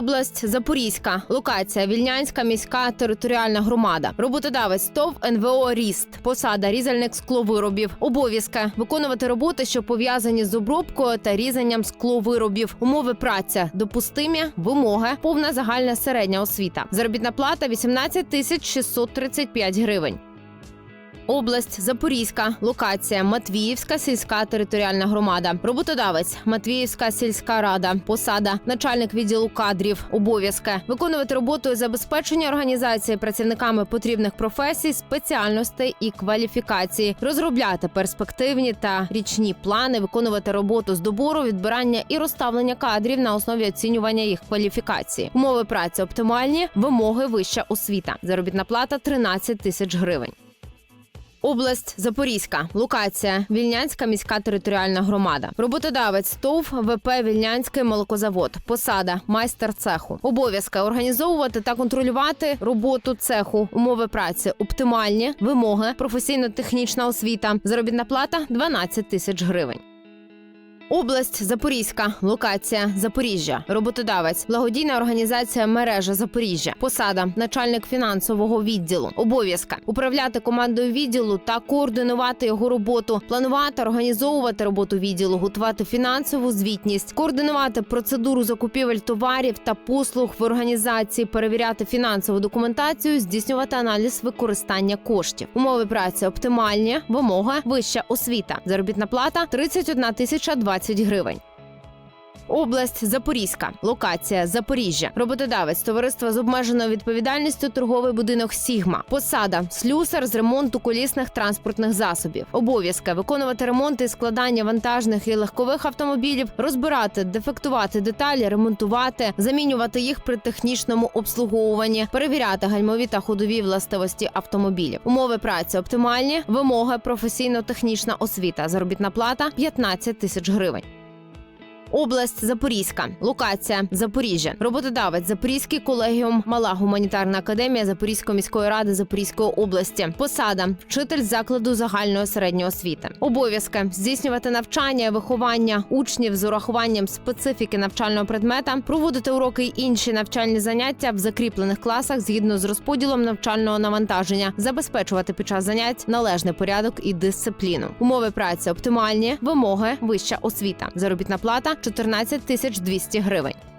Область Запорізька, локація Вільнянська міська територіальна громада. Роботодавець ТОВ НВО Ріст, посада різальник скловиробів. Обов'язки виконувати роботи, що пов'язані з обробкою та різанням скловиробів. Умови праця допустимі, вимоги, повна загальна середня освіта. Заробітна плата 18 тисяч 635 гривень. Область Запорізька, локація Матвіївська сільська територіальна громада. Роботодавець Матвіївська сільська рада, посада, начальник відділу кадрів, обов'язки виконувати роботу із забезпечення організації працівниками потрібних професій, спеціальностей і кваліфікації, розробляти перспективні та річні плани, виконувати роботу з добору, відбирання і розставлення кадрів на основі оцінювання їх кваліфікації. Умови праці оптимальні, вимоги вища освіта. Заробітна плата 13 тисяч гривень. Область Запорізька, локація Вільнянська міська територіальна громада. Роботодавець ТОВ ВП Вільнянський молокозавод. Посада майстер цеху. Обов'язки організовувати та контролювати роботу цеху. Умови праці оптимальні, вимоги, професійно-технічна освіта. Заробітна плата 12 тисяч гривень. Область Запорізька, локація Запоріжжя, роботодавець, благодійна організація мережа Запоріжжя, посада, начальник фінансового відділу, обов'язка управляти командою відділу та координувати його роботу, планувати, організовувати роботу відділу, готувати фінансову звітність, координувати процедуру закупівель товарів та послуг в організації, перевіряти фінансову документацію, здійснювати аналіз використання коштів. Умови праці оптимальні, вимоги вища освіта, заробітна плата 31 тисяча 20 гривень. Область Запорізька, локація Запоріжжя, роботодавець товариства з обмеженою відповідальністю торговий будинок Сігма, посада слюсар з ремонту колісних транспортних засобів, обов'язки виконувати ремонти і складання вантажних і легкових автомобілів, розбирати, дефектувати деталі, ремонтувати, замінювати їх при технічному обслуговуванні, перевіряти гальмові та ходові властивості автомобілів. Умови праці оптимальні, вимоги професійно-технічна освіта, заробітна плата 15 тисяч гривень. Область Запорізька, локація Запоріжжя, роботодавець Запорізький колегіум, мала гуманітарна академія Запорізької міської ради Запорізької області. Посада вчитель закладу загальної середньої освіти. Обов'язки здійснювати навчання, і виховання учнів з урахуванням специфіки навчального предмета, проводити уроки й інші навчальні заняття в закріплених класах згідно з розподілом навчального навантаження, забезпечувати під час занять належний порядок і дисципліну. Умови праці оптимальні, вимоги вища освіта, заробітна плата 14 тисяч 200 гривень.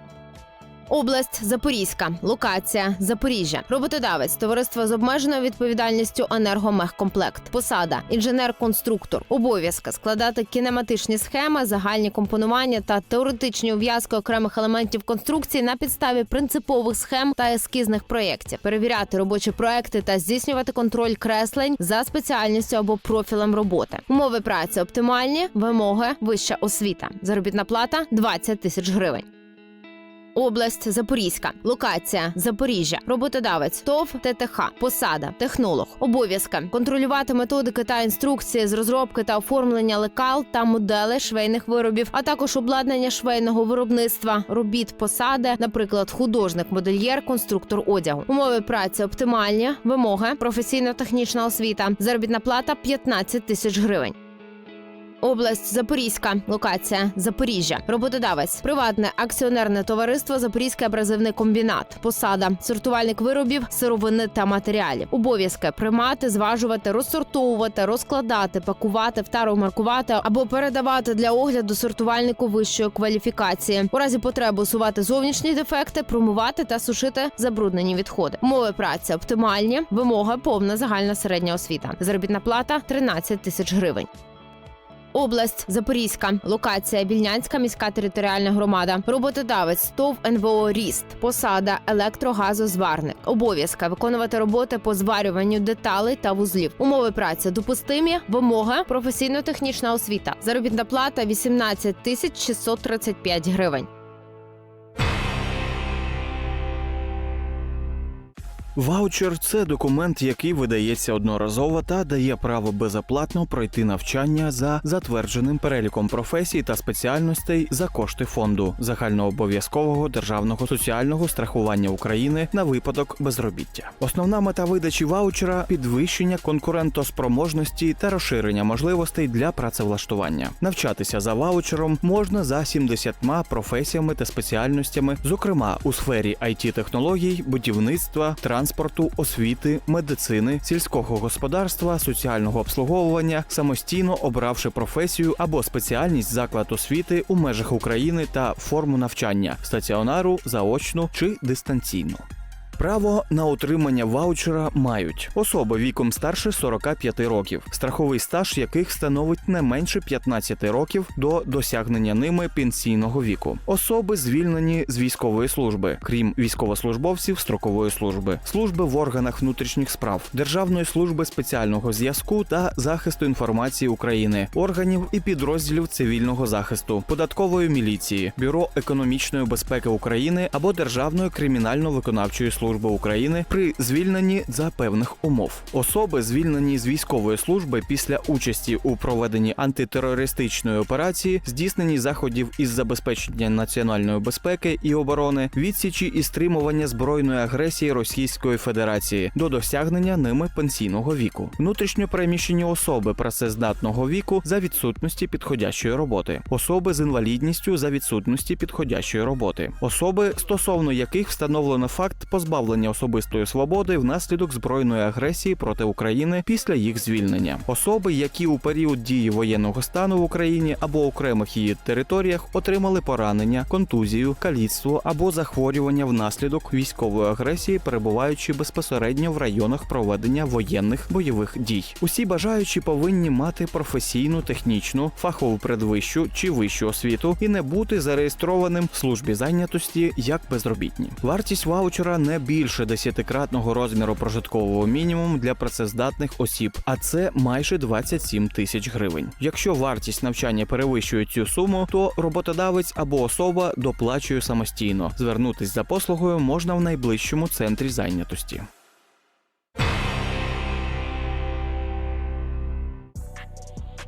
Область Запорізька, локація Запоріжжя, роботодавець, товариство з обмеженою відповідальністю енергомехкомплект, посада, інженер-конструктор, обов'язки складати кінематичні схеми, загальні компонування та теоретичні ув'язки окремих елементів конструкції на підставі принципових схем та ескізних проєктів, перевіряти робочі проекти та здійснювати контроль креслень за спеціальністю або профілем роботи. Умови праці оптимальні, вимоги вища освіта. Заробітна плата 20 тисяч гривень. Область Запорізька, локація Запоріжжя, роботодавець ТОВ ТТХ, посада, технолог, обов'язки контролювати методики та інструкції з розробки та оформлення лекал та моделей швейних виробів, а також обладнання швейного виробництва, робіт посади, наприклад, художник, модельєр, конструктор одягу. Умови праці оптимальні, вимоги, професійно-технічна освіта, заробітна плата 15 тисяч гривень. Область Запорізька, локація Запоріжжя, роботодавець, приватне акціонерне товариство Запорізький абразивний комбінат, посада, сортувальник виробів, сировини та матеріалів, обов'язки приймати, зважувати, розсортовувати, розкладати, пакувати, втаромаркувати або передавати для огляду сортувальнику вищої кваліфікації. У разі потреби усувати зовнішні дефекти, промивати та сушити забруднені відходи. Умови праці оптимальні, вимога повна загальна середня освіта. Заробітна плата 13 тисяч гривень. Область Запорізька, локація Вільнянська міська територіальна громада, роботодавець ТОВ НВО Ріст, посада електрогазозварник, обов'язка виконувати роботи по зварюванню деталей та вузлів. Умови праці допустимі, вимога, професійно-технічна освіта. Заробітна плата 18 тисяч 635 гривень. Ваучер це документ, який видається одноразово та дає право безоплатно пройти навчання за затвердженим переліком професій та спеціальностей за кошти фонду загальнообов'язкового державного соціального страхування України на випадок безробіття. Основна мета видачі ваучера підвищення конкурентоспроможності та розширення можливостей для працевлаштування. Навчатися за ваучером можна за 70 професіями та спеціальностями, зокрема у сфері it технологій будівництва, транспорту, освіти, медицини, сільського господарства, соціального обслуговування, самостійно обравши професію або спеціальність заклад освіти у межах України та форму навчання стаціонару, заочну чи дистанційну. Право на отримання ваучера мають особи віком старше 45 років, страховий стаж яких становить не менше 15 років до досягнення ними пенсійного віку, особи звільнені з військової служби, крім військовослужбовців строкової служби, служби в органах внутрішніх справ, Державної служби спеціального зв'язку та захисту інформації України, органів і підрозділів цивільного захисту, податкової міліції, бюро економічної безпеки України або Державної кримінально-виконавчої служби України при звільненні за певних умов. Особи, звільнені з військової служби після участі у проведенні антитерористичної операції, здійсненні заходів із забезпечення національної безпеки і оборони, відсічі і стримування збройної агресії Російської Федерації до досягнення ними пенсійного віку, внутрішньо переміщені особи працездатного віку за відсутності підходящої роботи, особи з інвалідністю за відсутності підходящої роботи, особи, стосовно яких встановлено факт позбавлення особистої свободи внаслідок збройної агресії проти України після їх звільнення, особи, які у період дії воєнного стану в Україні або окремих її територіях отримали поранення, контузію, каліцтво або захворювання внаслідок військової агресії, перебуваючи безпосередньо в районах проведення воєнних бойових дій. Усі бажаючі повинні мати професійну, технічну, фахову предвищу чи вищу освіту і не бути зареєстрованим в службі зайнятості як безробітні. Вартість ваучера не більше десятикратного розміру прожиткового мінімуму для працездатних осіб, а це майже 27 тисяч гривень. Якщо вартість навчання перевищує цю суму, то роботодавець або особа доплачує самостійно. Звернутись за послугою можна в найближчому центрі зайнятості.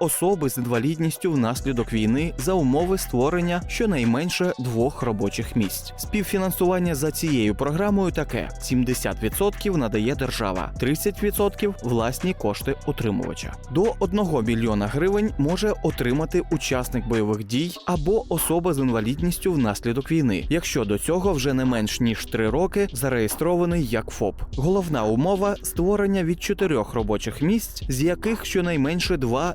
особи з інвалідністю внаслідок війни за умови створення щонайменше двох робочих місць. Співфінансування за цією програмою таке: 70% надає держава, 30% – власні кошти отримувача. До 1 мільйона гривень може отримати учасник бойових дій або особа з інвалідністю внаслідок війни, якщо до цього вже не менш ніж 3 роки зареєстрований як ФОП. Головна умова створення від 4 робочих місць, з яких щонайменше 2